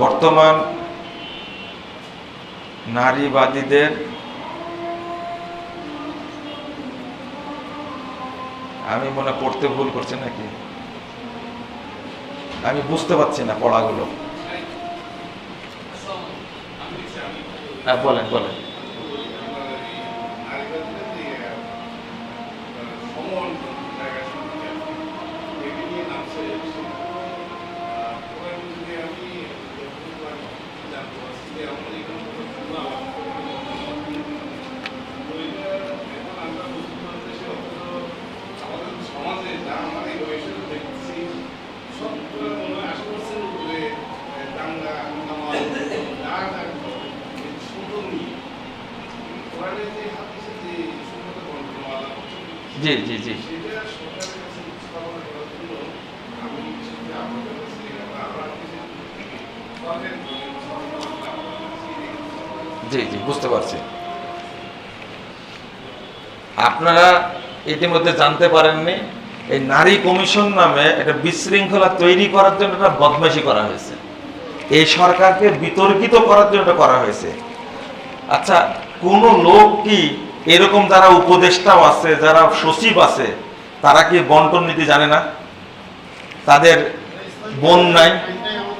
বর্তমান নারীবাদীদের আমি মনে পড়তে ভুল করছে নাকি? আমি বুঝতে পারছি না পড়াগুলো। হ্যাঁ বলেন বলেন সমাজে যা আমাদের বয়সে দেখছি সব মনে হয় আশেপাশে দাঙ্গা হাঙ্গামা যা যা সুন্দর নিয়ে কোরআনে যে হাদিসে যে সুন্দর বর্ণমালা জি জি জি সেটা সরকারের কাছে উপস্থাপনা করার জন্য আমি সেটা আপনাদের কাছে আরও সরকারের জি জি, বুঝতে পারছি। আপনারা ইতিমধ্যে জানতে পারেননি, এই নারী কমিশন নামে একটা বিশৃঙ্খলা তৈরি করার জন্য একটা বদমাইশি করা হয়েছে। এই সরকারকে বিতর্কিত করার জন্য করা হয়েছে। আচ্ছা কোন লোক কি এরকম যারা উপদেষ্টাও আছে, যারা সচিব আছে, তারা কি বন্টন নীতি জানে না? তাদের বোন নাই,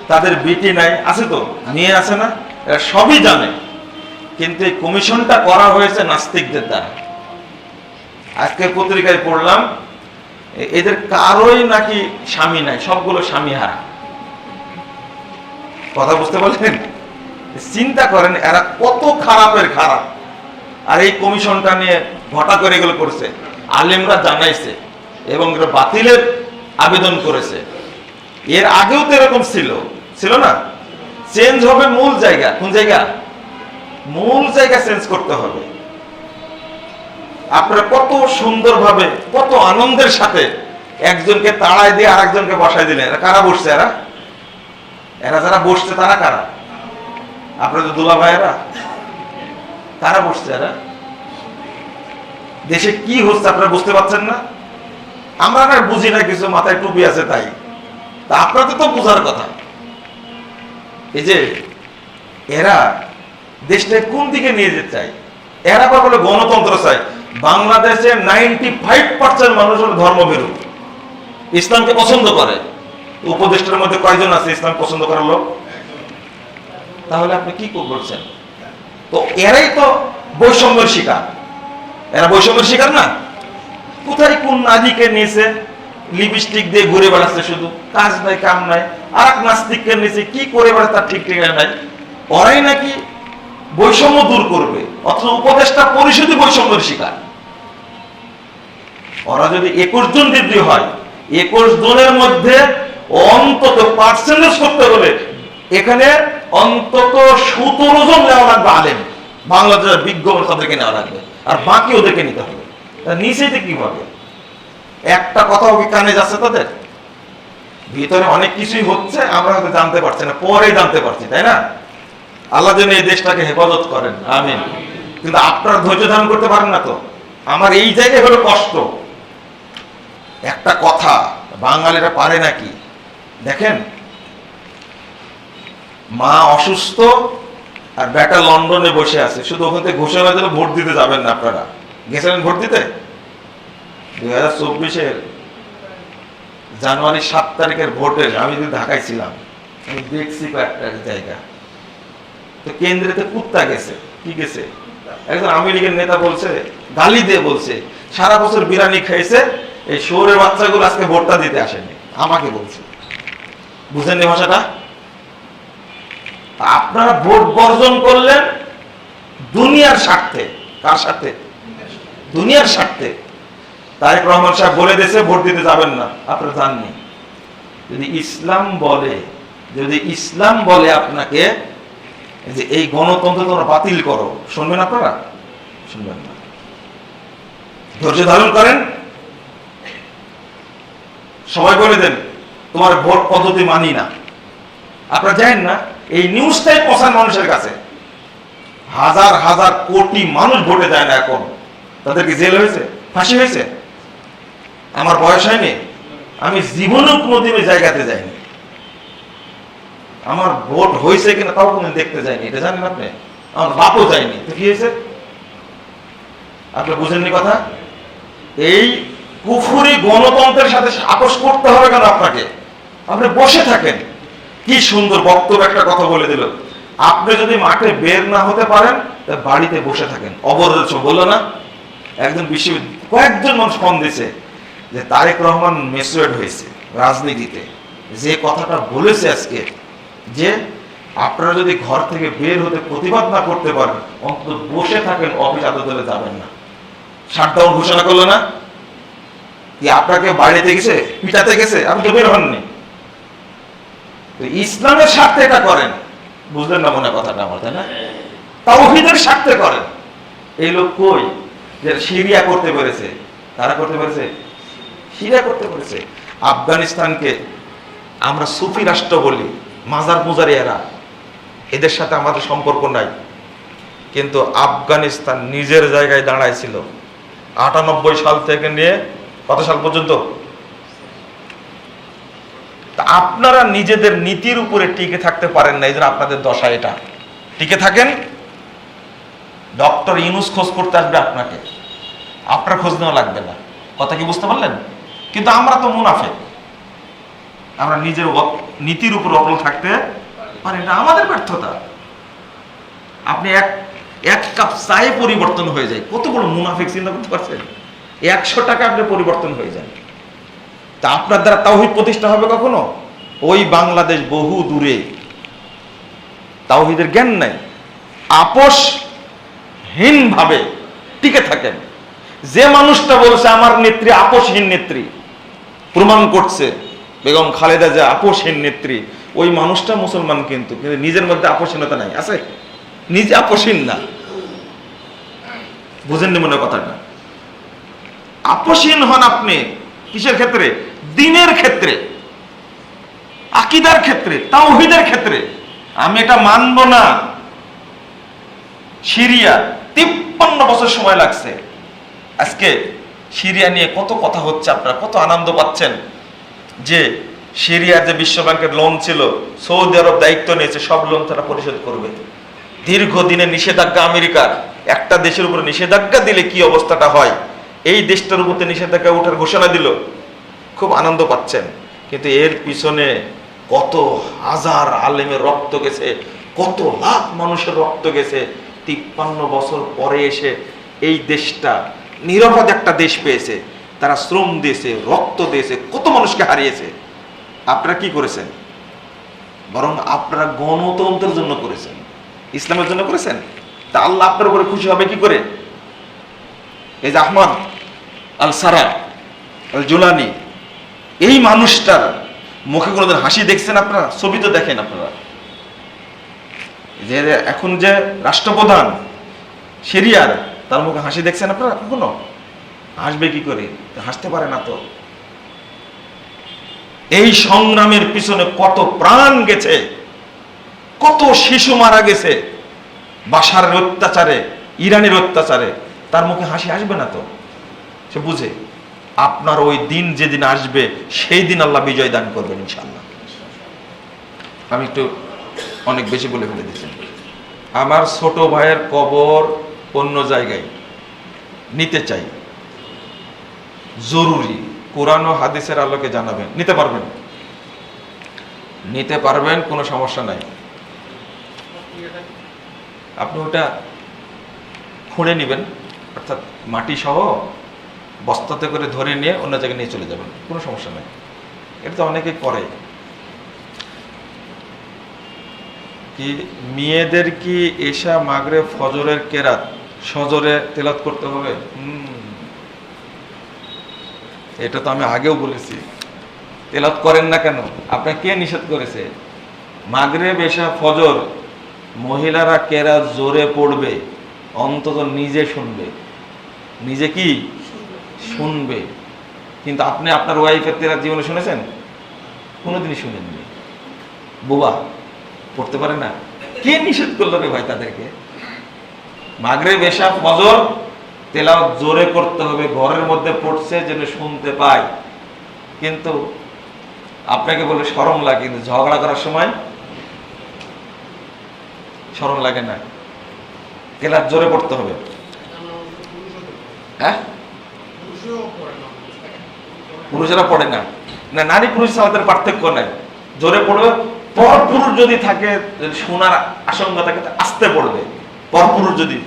তাদের বিটি নাই, আছে তো? নিয়ে আছে না? এরা সবই জানে। কিন্তু এই কমিশনটা করা হয়েছে নাস্তিকদের দ্বারা। আজকে পত্রিকায় পড়লাম এদের কারোই নাকি স্বামী নাই, সবগুলো স্বামী হারা কথা বুঝতে পারলেন? চিন্তা করেন, এরা কত খারাপের খারাপ। আর এই কমিশনটা নিয়ে ঘটা করে এগুলো করছে। আলেমরা জানাইছে এবং বাতিলের আবেদন করেছে। এর আগেও তো এরকম ছিল। ছিল না? চেঞ্জ হবে মূল জায়গা। কোন জায়গা? মূল জায়গা চেঞ্জ করতে হবে। আপনারা কত সুন্দরভাবে, কত আনন্দের সাথে একজনকে তাড়ায় দিয়ে আরেকজনকে বসায় দিলেন। এরা কারা বসছে এরা? এরা যারা বসছে তারা কারা? আপনাদের দুলা ভাইয়েরা কারা বসছে এরা? দেশে কি হচ্ছে আপনারা বুঝতে পারছেন না? আমরা না বুঝি না, কিছু মাথায় টুপি আছে তাই। তা আপনাদের তো বোঝার কথা। এই যে এরা দেশটাকে কোন দিকে নিয়ে যেতে চায়? এরা বলে গণতন্ত্র চায়। বাংলাদেশের নাইনটি ফাইভ পার্সেন্ট মানুষ হলো ধর্মভীরু। ইসলামকে পছন্দ করে। উপদেষ্টার মধ্যে কয়জন আছে ইসলাম পছন্দ করার লোক? তাহলে আপনি কি করছেন তো এরাই তো বৈষম্যের শিকার। এরা বৈষম্যের শিকার না? কোথায় কোন নারীকে নিয়েছে? লিপস্টিক দিয়ে ঘুরে বেড়াচ্ছে শুধু। কাজ নাই, কাম নাই। আর এক নাস্তিককে নিয়েছে, কি করে বেড়াচ্ছে তার ঠিক ঠিকানা নাই? ওরাই নাকি বৈষম্য দূর করবে, অথচ উপদেষ্টা পরিষদই বৈষম্যের শিকার। ওরা যদি একুশ জন বৃদ্ধি হয়, একুশ জনের মধ্যে অন্তত পার্সেন্টেজ করতে হলে এখানে অন্তত সতেরো জন নেওয়া লাগবে আলেম। বাংলাদেশের বিজ্ঞ তাদেরকে নেওয়া লাগবে। আর বাকি ওদেরকে নিতে হবে। তা কি কীভাবে একটা কথাও কি কানে যাচ্ছে তাদের? ভিতরে অনেক কিছুই হচ্ছে, আমরা হয়তো জানতে পারছি না, পরে জানতে পারছি, তাই না? আল্লাহ যেন এই দেশটাকে হেফাজত করেন, আমিন। কিন্তু আপনারা ধৈর্য ধারণ করতে পারেন না তো। আমার এই জায়গায় হলো কষ্ট। একটা কথা, বাঙালিরা পারে নাকি? দেখেন মা অসুস্থ আর বেটা লন্ডনে বসে আছে। শুধু ওখান থেকে ঘোষণা দিলে ভোট দিতে যাবেন না আপনারা। গেছিলেন ভোট দিতে? দুই হাজার চব্বিশের জানুয়ারি সাত তারিখের ভোটের আমি যদি ঢাকায় ছিলাম দেখছি কয়েকটা জায়গা। তো কেন্দ্রেতে কুত্তা গেছে। কি গেছে? একজন লীগের নেতা বলছে, গালি দিয়ে বলছে, সারা বছর বিরানি খাইছে, এই শহরের বাচ্চাগুলো আজকে ভোটটা দিতে আসেনি। আমাকে বলছে। বুঝেন এই ভাষাটা? আপনারা ভোট বর্জন করলেন দুনিয়ার স্বার্থে। কার স্বার্থে? দুনিয়ার স্বার্থে। তারেক রহমান সাহেব বলে দিয়েছে, ভোট দিতে যাবেন না। আপনারা জাননি। যদি ইসলাম বলে, যদি ইসলাম বলে আপনাকে যে এই গণতন্ত্র তোমরা বাতিল করো, শুনবেন আপনারা? শুনবেন না। ধৈর্য ধারণ করেন। সবাই বলে দেন, তোমার ভোট পদ্ধতি মানি না। আপনারা জানেন না? এই নিউজটাই পৌঁছান মানুষের কাছে। হাজার হাজার কোটি মানুষ ভোটে যায় না এখন। তাদেরকে জেল হয়েছে, ফাঁসি হয়েছে। আমার বয়স হয়নি, আমি জীবনেও কোনোদিন ওই জায়গাতে যাইনি। আমার ভোট হয়েছে কিনা তাও কোনো দেখতে যায়নি এটা জানেন আপনি? আমার বাপও যায়নি, তো কি হয়েছে? আপনি বুঝেননি কথা? এই কুফুরি গণতন্ত্রের সাথে আপোষ করতে হবে কেন আপনাকে? আপনি বসে থাকেন। কি সুন্দর বক্তব্য একটা কথা বলে দিল। আপনি যদি মাঠে বের না হতে পারেন বাড়িতে বসে থাকেন। অবরোধ বলল না? একজন বিশ্ববিদ্যালয় কয়েকজন মানুষ ফোন দিছে যে তারেক রহমান মেসুয়েড হয়েছে রাজনীতিতে। যে কথাটা বলেছে আজকে, যে আপনারা যদি ঘর থেকে বের হতে প্রতিবাদ না করতে পারেন, অন্তত বসে থাকেন, অফিস আদালতে যাবেন না। শাটডাউন ঘোষণা করল না? কি আপনাকে বাড়িতে গেছে? পিটাতে গেছে? আপনি তো বের হননি। ইসলামের স্বার্থে এটা করেন। বুঝলেন না মনে কথাটা আমার, তাই না? তাওহীদের স্বার্থে করেন। এই লোক কই? যে সিরিয়া করতে পেরেছে। তারা করতে পেরেছে? সিরিয়া করতে পেরেছে। আফগানিস্তানকে আমরা সুফি রাষ্ট্র বলি, মাজার পূজারি এরা। এদের সাথে আমাদের সম্পর্ক নাই। কিন্তু আফগানিস্তান নিজের জায়গায় দাঁড়াইছিল আটানব্বই সাল থেকে নিয়ে কত সাল পর্যন্ত? আপনারা নিজেদের নীতির উপরে টিকে থাকতে পারেন না এই জন্য আপনাদের দশা এটা। টিকে থাকেন। ডক্টর ইউনুস খোঁজ করতে আসবে আপনাকে। আপনার খোঁজ নেওয়া লাগবে না। কথা কি বুঝতে পারলেন? কিন্তু আমরা তো মুনাফে আমরা নিজের নীতির উপর অটল থাকতে পারি না। আমাদের ব্যর্থতা। আপনি এক এক কাপ চায়ে পরিবর্তন হয়ে যায়। কত বড় মুনাফিক, চিন্তা করতে পারছেন? একশো টাকা আপনি পরিবর্তন হয়ে যান তা আপনার দ্বারা তাওহিদ প্রতিষ্ঠা হবে কখনো? ওই বাংলাদেশ বহু দূরে। তাওহিদের জ্ঞান নাই। আপোষহীন ভাবে টিকে থাকেন। যে মানুষটা বলছে, আমার নেত্রী আপোষহীন নেত্রী। প্রমাণ করছে বেগম খালেদা যে আপোষহীন নেত্রী। ওই মানুষটা মুসলমান কিন্তু কিন্তু নিজের মধ্যে আপোষহীনতা নাই। আছে? নিজে আপোষহীন না। বুঝেননি মনে কথাটা? আপোষহীন হন আপনি। কিসের ক্ষেত্রে? দিনের ক্ষেত্রে। আকিদার ক্ষেত্রে, তাওহিদের ক্ষেত্রে। আমি এটা মানব না। সিরিয়া, তিপ্পান্ন বছর সময় লাগছে। আজকে সিরিয়া নিয়ে কত কথা হচ্ছে আপনারা, কত আনন্দ পাচ্ছেন যে সিরিয়ার যে বিশ্ব ব্যাংকের লোন ছিল, সৌদি আরব দায়িত্ব নিয়েছে, সব লোন তারা পরিশোধ করবে। দীর্ঘদিনের নিষেধাজ্ঞা আমেরিকার। একটা দেশের উপরে নিষেধাজ্ঞা দিলে কি অবস্থাটা হয়? এই দেশটার উপরে নিষেধাজ্ঞা ওঠার ঘোষণা দিল। খুব আনন্দ পাচ্ছেন। কিন্তু এর পিছনে কত হাজার আলেমের রক্ত গেছে, কত লাখ মানুষের রক্ত গেছে। তিপ্পান্ন বছর পরে এসে এই দেশটা নিরাপদ একটা দেশ পেয়েছে। তারা শ্রম দিয়েছে, রক্ত দিয়েছে, কত মানুষকে হারিয়েছে। আপনারা কি করেছেন? বরং আপনারা গণতন্ত্রের জন্য করেছেন। ইসলামের জন্য করেছেন? তা আল্লাহ আপনার উপরে খুশি হবে কি করে? এই যে আহমদ আল সারা আল জুলানি এই মানুষটার মুখে কোনোদিন হাসি দেখছেন আপনারা? ছবি তো দেখেন আপনারা। যে এখন যে রাষ্ট্রপ্রধান, সিরিয়ার, তার মুখে হাসি দেখছেন আপনারা কখনো? হাসবে কি করে? হাসতে পারে না তো। এই সংগ্রামের পিছনে কত প্রাণ গেছে, কত শিশু মারা গেছে, বাসারের অত্যাচারে, ইরানের অত্যাচারে, তার মুখে হাসি আসবে না তো? সে বুঝে। আপনার ওই দিন যেদিন আসবে, সেই দিন আল্লাহ বিজয় দান করবেন ইনশাল্লাহ আমি একটু অনেক বেশি বলে ফেলে দিচ্ছি। আমার ছোট ভাইয়ের কবর অন্য জায়গায় নিতে চাই। জরুরি। কোরআন ও হাদিসের আলোকে জানাবেন। নিতে পারবেন? নিতে পারবেন, কোনো সমস্যা নাই। আপনি ওটা খুঁড়ে নেবেন, অর্থাৎ মাটি সহ বস্তাতে করে ধরে নিয়ে অন্য জায়গায় নিয়ে চলে যাবেন। কোনো সমস্যা নাই। এটা তো অনেকে করে। কি মেয়েদের কি এশা মাগরে ফজরের কেরাত? সজরে তেলাত করতে হবে? এটা তো আমি আগেও বলেছি। তেলাত করেন না কেন? আপনাকে কে নিষেধ করেছে? মাগরে বেশা ফজর, মহিলারা কেরাত জোরে পড়বে, অন্তত নিজে শুনবে। নিজে কি? শুনবে। কিন্তু আপনি আপনার ওয়াইফের তেরার জীবনে শুনেছেন? কোনোদিনই শুনেননি। বুবা, পড়তে পারে না। কে নিষেধ করল রে ভাই তাদেরকে? মাগরে বেশা ফজর তেলাও জোরে করতে হবে, ঘরের মধ্যে পড়ছে যেন শুনতে পায়। কিন্তু আপনাকে বলে সরম লাগে, কিন্তু ঝগড়া করার সময় স্মরণ লাগে না। তেলার জোরে পড়তে হবে। হ্যাঁ? পুরুষেরা পড়ে না। না, নারী পুরুষ সালাতের পার্থক্য নাই। জোরে পড়বে পর পুরুষ যদি থাকে শোনার আশঙ্কা থাকে আস্তে পড়বে পর পুরুষ যদি।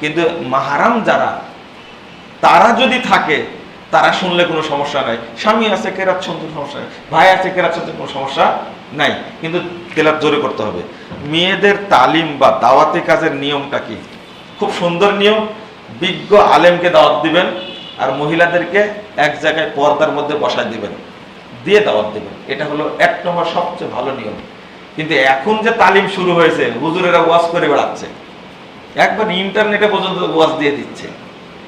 কিন্তু মাহারাম যারা, তারা যদি থাকে, তারা শুনলে কোনো সমস্যা নাই। স্বামী আছে, কেরাত শুনতে সমস্যা নাই। ভাই আছে, কেরাত শুনতে কোনো সমস্যা নাই। কিন্তু কেরাত জোরে করতে হবে। মেয়েদের তালিম বা দাওয়াতি কাজের নিয়মটা কি? খুব সুন্দর নিয়ম। বিজ্ঞ আলেমকে দাওয়াত দিবেন। আর মহিলাদেরকে এক জায়গায় পর্দার মধ্যে বসায় দিবেন, দিয়ে দাওয়াত দেবেন। এটা হলো এক নম্বর সবচেয়ে ভালো নিয়ম। কিন্তু এখন যে তালিম শুরু হয়েছে, হুজুরেরা ওয়াশ করে বেড়াচ্ছে। একবার ইন্টারনেটে পর্যন্ত ওয়াশ দিয়ে দিচ্ছে।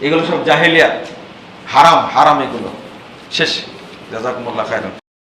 এগুলো সব জাহেলিয়াত। হারাম হারাম এগুলো। শেষ। জাজাকুমুল্লাহ খায়রান।